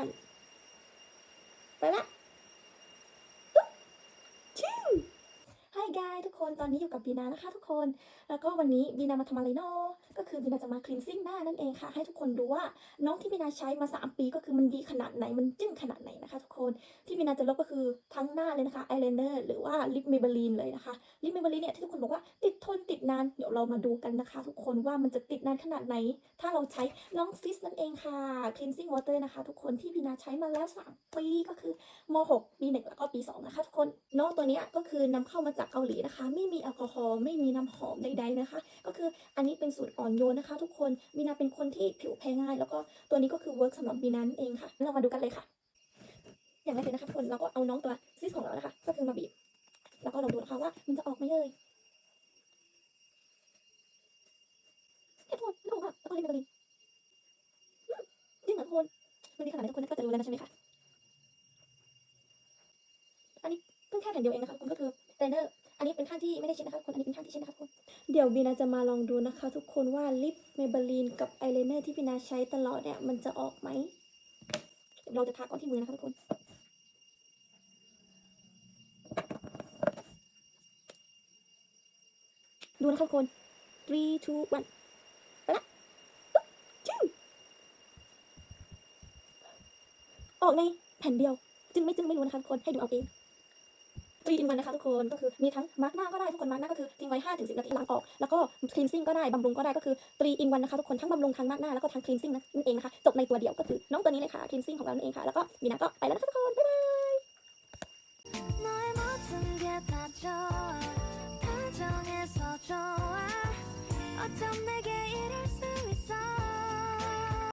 one ไปละชิว Hi guys ทุกคนตอนนี้อยู่กับบีนานะคะทุกคน แล้วก็วันนี้บีนามาทำอะไรเนาะก็คือบีนาจะมา cleansing หน้านั่นเองค่ะ ให้ทุกคนดูว่าน้องที่บีนาใช้มา 3 ปีก็คือมันดีขนาดไหนมันจึ้งขนาดไหนนะคะ ทุกคนที่บีนาจะลบก็คือทั้งหน้าเลยนะคะ eyeliner หรือว่าลิปเมเบลีนเลยนะคะลิปเมเบลีนเนี่ยที่ทุกคนบอกว่าติด ทนติดนาน เดี๋ยวเรามาดูกันนะคะทุกคนว่ามันจะติดนานขนาดไหน ถ้าเราใช้น้องซิสนั่นเองค่ะ cleansing water นะคะ ทุกคนที่บีนาใช้มาแล้ว 3 ปีก็คือม .6 ปี1แล้วก็ปี 2 นะคะทุกคนน้องตัวนี้ก็คือนำเข้ามาจากเกาหลีนะคะ ไม่มีแอลกอฮอล์ไม่มีน้ำหอมใดๆนะคะ ก็คืออันนี้เป็นสูตรอ่อนโยนนะคะ ทุกคนบีนาเป็นคนที่ผิวแพ้ง่าย แล้วก็ตัวนี้ก็คือเวิร์กสำหรับบีนานั่นเองค่ะเรามาดูกันเลยค่ะ อย่างแรกเลยนะคะทุกคนเราก็เอาน้องตัวซิสของเรานะคะ ก็คือมาบีบแล้วก็ลองดูนะคะว่ามันจะออกไหมเอ่ยเฮ้ยทุกคนไม่ออกอะแล้วก็ลิปเมอรีนอืมจริงเหรอทุก คนมันดีขนาดไหนทุกคนก็จะรู้แล้วนะใช่ไหมคะ อันนี้เพิ่งแค่แผ่นเดียวเองนะคะทุกคนก็คือไลเนอร์ อันนี้เป็นข้างที่ไม่ได้เช็ดนะคะทุกคนอันนี้เป็นข้างที่เช็ดนะคะทุกคนเดี๋ยวบีนาจะมาลองดูนะคะ ทุกคนว่าลิปเมเบลีนกับไอายไลเนอร์ที่บีนาใช้ตลอดเนี่ยมันจะออกไหม เราจะทาก่อนที่มือนะคะทุกคนดูนะคะทุกคน three two one ไปละปึ๊บจึ้ง ออกในแผ่นเดียว จึงไม่จึงไม่รู้นะคะทุกคน ให้ดูเอาเองทรีอินวันนะคะทุกคน ก็คือมีทั้งมาร์กหน้าก็ได้ทุกคน มาร์กหน้าก็คือทิ้งไว้5ถึง10นาทีล้างออก แล้วก็คลีนซิ่งก็ได้ บำรุงก็ได้ ก็คือทรีอินวันนะคะทุกคน ทั้งบำรุงทั้งมาร์กหน้า แล้วก็ทั้งคลีนซิ่งนั่นเองนะคะ จบในตัวเดียว ก็คือน้องตัวนี้เลยค่ะคลีนซิ่งของเรานั่นเองค่ะ แล้วก็มีนาก็ไปแล้วนะคะทุกคน บ๊ายบาย 너의 모든 게 다 좋아 다정해서 좋아 어쩜 내게 이럴 수 있어